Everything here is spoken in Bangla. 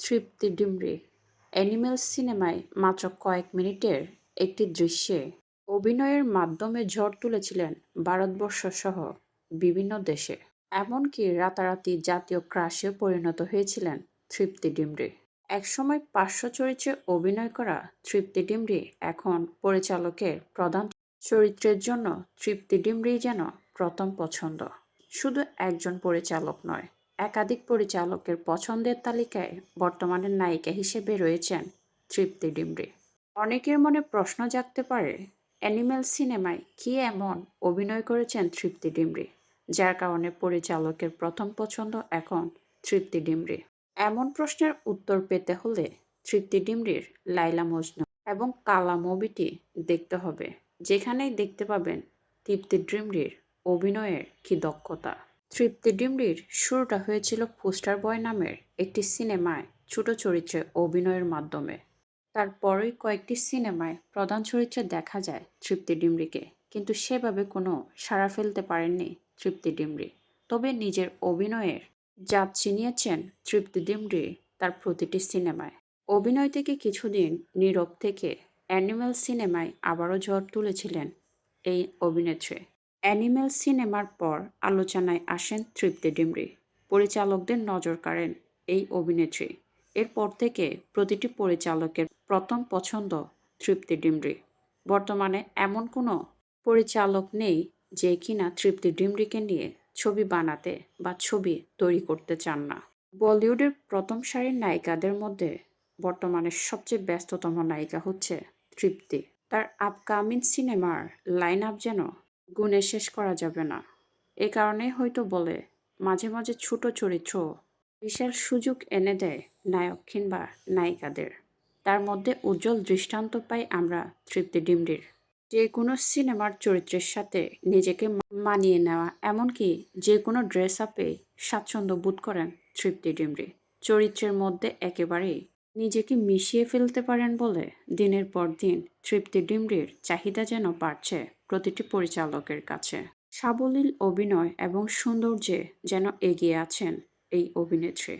তৃপ্তি ডিমরি, অ্যানিমেল সিনেমায় মাত্র কয়েক মিনিটের একটি দৃশ্যে অভিনয়ের মাধ্যমে ঝড় তুলেছিলেন ভারতবর্ষ সহ বিভিন্ন দেশে। এমনকি রাতারাতি জাতীয় ক্রাশে পরিণত হয়েছিলেন তৃপ্তি ডিমরি। একসময় পার্শ্ব চরিত্রে অভিনয় করা তৃপ্তি ডিমরি এখন পরিচালকের প্রধান চরিত্রের জন্য তৃপ্তি ডিমরি যেন প্রথম পছন্দ। শুধু একজন পরিচালক নয় একাধিক পরিচালকের পছন্দের তালিকায় বর্তমানে নায়িকা হিসেবে রয়েছেন তৃপ্তি ডিমরি। অনেকের মনে প্রশ্ন জাগতে পারে, অ্যানিমেল সিনেমায় কি এমন অভিনয় করেছেন তৃপ্তি ডিমরি, যার কারণে পরিচালকের প্রথম পছন্দ এখন তৃপ্তি ডিমরি। এমন প্রশ্নের উত্তর পেতে হলে তৃপ্তি ডিমরির লাইলা মজনু এবং কালা মুভিটি দেখতে হবে, যেখানেই দেখতে পাবেন তৃপ্তি ডিমরির অভিনয়ের কি দক্ষতা। তৃপ্তি ডিমরির শুরুটা হয়েছিল পোস্টার বয় নামের একটি সিনেমায় ছোট চরিত্রে অভিনয়ের মাধ্যমে। তারপরেই কয়েকটি সিনেমায় প্রধান চরিত্রে দেখা যায় তৃপ্তি ডিমরিকে, কিন্তু সেভাবে কোনো সাড়া ফেলতে পারেননি তৃপ্তি ডিমরি। তবে নিজের অভিনয়ের জাত চিনিয়েছেন তৃপ্তি ডিমরি তার প্রতিটি সিনেমায়। অভিনয় থেকে কিছুদিন নীরব থেকে অ্যানিমেল সিনেমায় আবারও ঝড় তুলেছিলেন এই অভিনেত্রী। অ্যানিমেল সিনেমার পর আলোচনায় আসেন তৃপ্তি ডিমরি। পরিচালকদের নজর কাড়েন এই অভিনেত্রী। এরপর থেকে প্রতিটি পরিচালকের প্রথম পছন্দ তৃপ্তি ডিমরি। বর্তমানে এমন কোনো পরিচালক নেই যে কিনা তৃপ্তি ডিমরিকে নিয়ে ছবি বানাতে বা ছবি তৈরি করতে চান না। বলিউডের প্রথম সারির নায়িকাদের মধ্যে বর্তমানে সবচেয়ে ব্যস্ততম নায়িকা হচ্ছে তৃপ্তি। তার আপকামিং সিনেমার লাইন আপ যেন গুণে শেষ করা যাবে না। এ কারণে হয়তো বলে, মাঝে মাঝে ছোট চরিত্র বিশাল সুযোগ এনে দেয় নায়ক কিংবা নায়িকাদের। তার মধ্যে উজ্জ্বল দৃষ্টান্ত পাই আমরা তৃপ্তি ডিমরির। যে কোনো সিনেমার চরিত্রের সাথে নিজেকে মানিয়ে নেওয়া, এমনকি যে কোনো ড্রেস আপে স্বাচ্ছন্দ্য বোধ করেন তৃপ্তি ডিমরি। চরিত্রের মধ্যে একেবারেই নিজেকে মিশিয়ে ফেলতে পারেন বলে দিনের পর দিন তৃপ্তি ডিমরির চাহিদা যেন বাড়ছে। প্রতিটি পরিচালকের কাছে। সাবলীল অভিনয় এবং সৌন্দর্যে যেন এগিয়ে আছেন এই অভিনেত্রী।